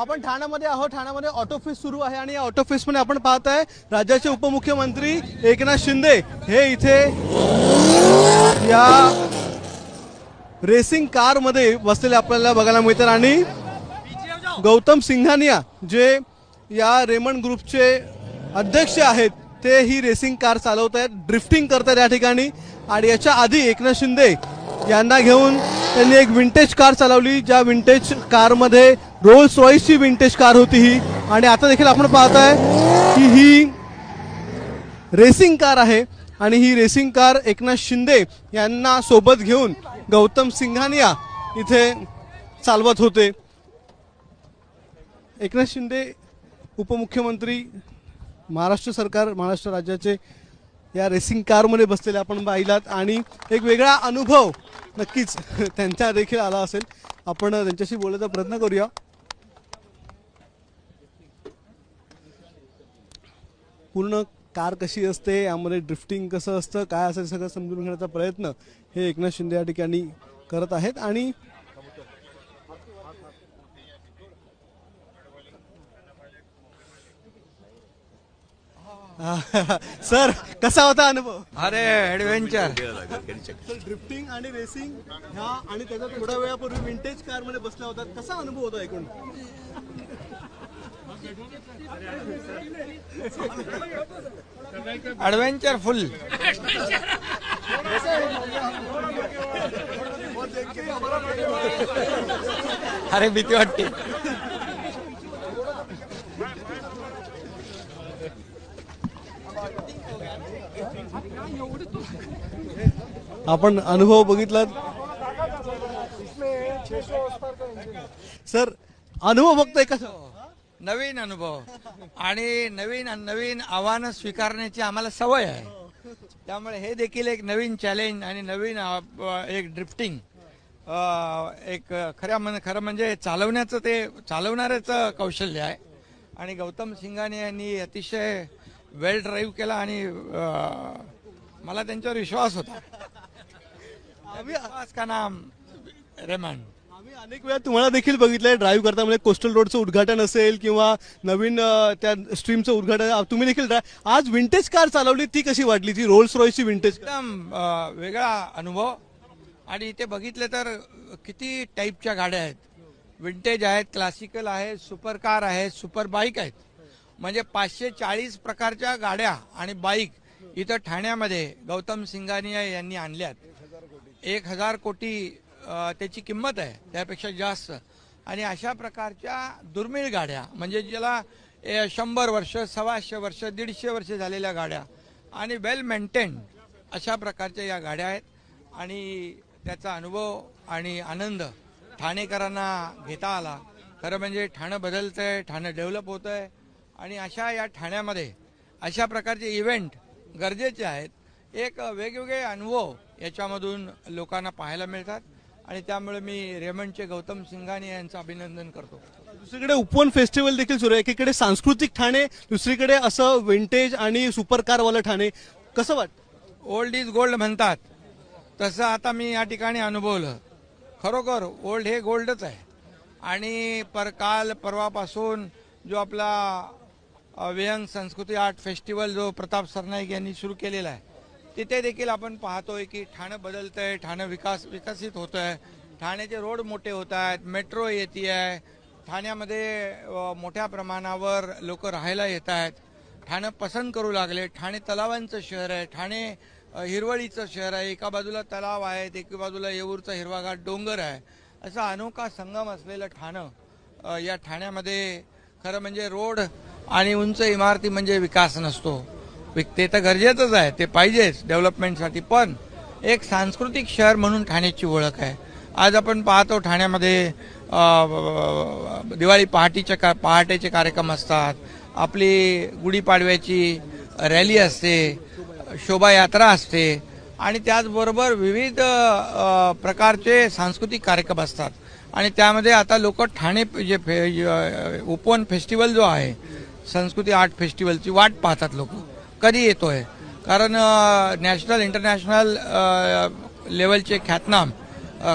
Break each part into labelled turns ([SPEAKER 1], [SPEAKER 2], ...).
[SPEAKER 1] आपण ठाण्यामध्ये आहोत. ठाण्यामध्ये ऑटो फेस सुरू आहे आणि या ऑटो फेसमध्ये आपण पाहत आहे राज्याचे उपमुख्यमंत्री एकनाथ शिंदे हे इथे या रेसिंग कारमध्ये बसलेले आपल्याला बघायला मिळतात आणि गौतम सिंघानिया जे या रेमंड ग्रुपचे अध्यक्ष आहेत ते ही रेसिंग कार चालवत आहेत ड्रिफ्टिंग करतात या ठिकाणी. आणि याच्या आधी एकनाथ शिंदे यांना घेऊन त्यांनी एक विंटेज कार चालवली ज्या विंटेज कारमध्ये रोल्स रॉईसची विंटेज कार होती ही. आणि आता देखील आपण पाहताय की ही रेसिंग कार आहे. आणि ही रेसिंग कार एकनाथ शिंदे यांना सोबत घेऊन गौतम सिंघानिया इथे चालवत होते. एकनाथ शिंदे उपमुख्यमंत्री महाराष्ट्र सरकार महाराष्ट्र राज्याचे या रेसिंग कारमध्ये बसलेले आपण पाहिलात. आणि एक वेगळा अनुभव नक्कीच त्यांचा देखील आला असेल. आपण त्यांच्याशी बोलायचा प्रयत्न करूया. पूर्ण कार कशी असते यामध्ये ड्रिफ्टिंग कसं असतं काय असं सगळं समजून घेण्याचा प्रयत्न हे एकनाथ शिंदे या ठिकाणी करत आहेत. आणि सर कसा होता अनुभव?
[SPEAKER 2] अरे ऍडव्हेंचर
[SPEAKER 1] ड्रिफ्टिंग आणि रेसिंग ह्या आणि त्याचा थोड्या वेळापूर्वी विंटेज कारमध्ये बसला होता. कसा अनुभव होता एकूण?
[SPEAKER 2] ऍडव्हेंचर फुल अरे भीती वाटते.
[SPEAKER 1] आपण अनुभव बघितलात? सर अनुभव बघतोय कसा
[SPEAKER 2] नवीन अनुभव. आणि नवीन नवीन आव्हानं स्वीकारण्याची आम्हाला सवय आहे. त्यामुळे हे देखील एक नवीन चॅलेंज आणि नवीन एक ड्रिफ्टिंग एक खऱ्या म्हण खरं म्हणजे चालवण्याचं ते चालवणाऱ्याचं कौशल्य आहे. आणि गौतम सिंगाने यांनी अतिशय वेल ड्राईव्ह केला आणि मला त्यांच्यावर विश्वास होता. विश्वास का नाम? रेमंड
[SPEAKER 1] मी अनेक वेळा तुम्हाला देखील बघितलंय ड्राईव्ह करता म्हणजे कोस्टल रोडचं उद्घाटन असेल किंवा नवीन त्या स्ट्रीमचं उद्घाटन तुम्ही देखील ड्रा- आज विंटेज कार चालवली ती कशी वाटली? ती रोल्स रॉयची विंटेज
[SPEAKER 2] एकदम अ, वेगळा अनुभव. आणि इथे बघितलं तर किती टाईपच्या गाड्या आहेत. विंटेज आहेत क्लासिकल आहेत सुपर कार आहेत सुपर बाईक आहेत. म्हणजे पाचशे चाळीस प्रकारच्या गाड्या आणि बाईक इथं ठाण्यामध्ये गौतम सिंगानिया यांनी आणल्यात. एक हजार कोटी त्याची किंमत आहे त्यापेक्षा जास्त. आणि अशा प्रकारच्या दुर्मिळ गाड्या म्हणजे ज्याला ए, शंभर वर्ष सव्वाशे वर्ष दीडशे वर्ष झालेल्या गाड्या आणि वेल मेंटेन अशा प्रकारच्या या गाड्या आहेत. आणि त्याचा अनुभव आणि आनंद ठाणेकरांना घेता आला. खरं म्हणजे ठाणं बदलतंय ठाणं डेव्हलप होत आहे आणि अशा या ठाण्यामध्ये अशा प्रकारचे इव्हेंट गरजेचे आहेत. एक वेगवेगळे अनुभव याच्यामधून लोकांना पाहायला मिळतात. आणि त्यामुळे मी रेमंडचे गौतम सिंघानिया यांचं अभिनंदन करतो.
[SPEAKER 1] दुसरीकडे उपवन फेस्टिवल देखील सुरू आहे. एकीकडे सांस्कृतिक ठाणे दुसरीकडे असं विंटेज आणि सुपर कारवालं ठाणे. कसं वाटतं?
[SPEAKER 2] ओल्ड इज गोल्ड म्हणतात. तसं आता मी या ठिकाणी अनुभवलं. खरोखर ओल्ड हे गोल्डच आहे. आणि पर काल परवापासून जो आपला अ, विहंग संस्कृती आर्ट फेस्टिवल जो प्रताप सरनाईक यांनी सुरू केलेला आहे तिथे देखील आपण पाहतोय की ठाणं आहे ठाणं विकास विकसित होत आहे ठाण्याचे रोड मोठे होत आहेत मेट्रो येते आहे. ठाण्यामध्ये मोठ्या प्रमाणावर लोक राहायला येत आहेत. ठाणं पसंत करू लागले. ठाणे तलावांचं शहर आहे. ठाणे हिरवळीचं शहर आहे. एका बाजूला तलाव आहेत एका बाजूला येऊरचा हिरवाघाट डोंगर आहे. असा अनोखा संगम असलेलं ठाणं या ठाण्यामध्ये खरं म्हणजे रोड आणि उंच इमारती म्हणजे विकास नसतो. ते तर गरजेचंच आहे ते पाहिजेच डेव्हलपमेंटसाठी पण. एक सांस्कृतिक शहर म्हणून ठाण्याची ओळख आहे. आज आपण पाहतो ठाण्यामध्ये दिवाळी पहाटीच्या का पहाटेचे कार्यक्रम असतात. आपली गुढीपाडव्याची रॅली असते शोभायात्रा असते आणि त्याचबरोबर विविध प्रकारचे सांस्कृतिक कार्यक्रम असतात. आणि त्यामध्ये आता लोक ठाणे जे फे- उपवन फेस्टिवल जो आहे संस्कृती आर्ट फेस्टिवलची वाट पाहतात लोक. कधी येतोय? कारण नॅशनल इंटरनॅशनल लेवलचे ख्यातनाम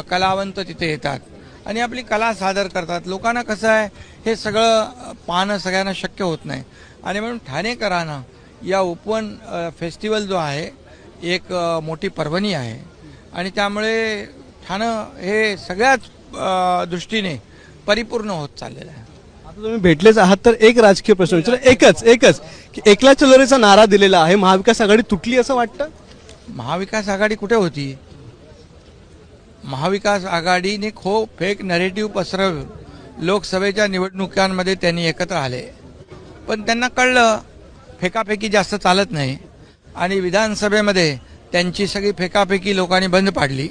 [SPEAKER 2] कलावंत तिथे येतात. आणि आपली कला सादर करतात. लोकांना कसं आहे हे सगळं पाहणं सगळ्यांना शक्य होत नाही. आणि म्हणून ठाणेकरांना या उपवन फेस्टिवल जो आहे एक मोठी पर्वणी आहे. आणि त्यामुळे ठाणं हे सगळ्याच दृष्टीने परिपूर्ण होत चाललेलं आहे.
[SPEAKER 1] तुम्ही भेटलेच आहात तर एक राजकीय प्रश्न विचार. एकच एकच. की एकला चलोरेचा नारा दिलेला आहे महाविकास आघाडी तुटली असं वाटतं?
[SPEAKER 2] महाविकास आघाडी कुठे होती? महाविकास आघाडीने खूप फेक नरेटिव्ह पसरव लोकसभेच्या निवडणुकांमध्ये त्यांनी एकत्र आले. पण त्यांना कळलं फेकाफेकी जास्त चालत नाही. आणि विधानसभेमध्ये त्यांची सगळी फेकाफेकी लोकांनी बंद पाडली.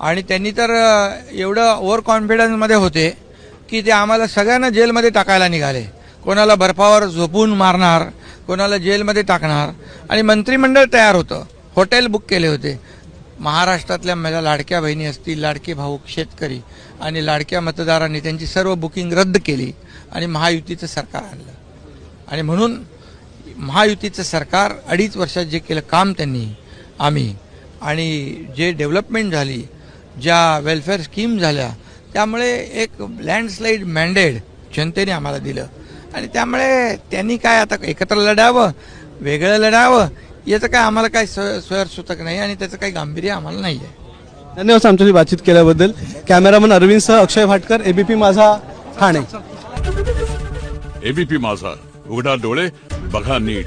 [SPEAKER 2] आणि त्यांनी तर एवढं ओव्हर कॉन्फिडन्समध्ये होते. की ते आम्हाला सगळ्यांना जेलमध्ये टाकायला निघाले. कोणाला बर्फावर झोपून मारणार कोणाला जेलमध्ये टाकणार. आणि मंत्रिमंडळ तयार होतं. हॉटेल बुक केले होते. महाराष्ट्रातल्या माझ्या लाडक्या बहिणी असतील लाडके भाऊ शेतकरी आणि लाडक्या मतदारांनी त्यांची सर्व बुकिंग रद्द केली आणि महायुतीचं सरकार आणलं. आणि म्हणून महायुतीचं सरकार अडीच वर्षात जे केलं काम त्यांनी आम्ही आणि जे डेव्हलपमेंट झाली ज्या वेलफेअर स्कीम झाल्या त्यामुळे एक लँडस्लाईड मॅन्डेट जनतेने आम्हाला दिलं. आणि त्यामुळे त्यांनी काय आता एकत्र लढावं वेगळं लढावं याचं काय आम्हाला काही स्वयर सुतक नाही आणि त्याचं काही गांभीर्य आम्हाला नाही आहे
[SPEAKER 1] धन्यवाद आमच्याशी बातचीत केल्याबद्दल. कॅमेरामन अरविंदसह अक्षय भाटकर एबीपी माझा ठाणे.
[SPEAKER 3] एबीपी माझा उघडा डोळे बघा नीट.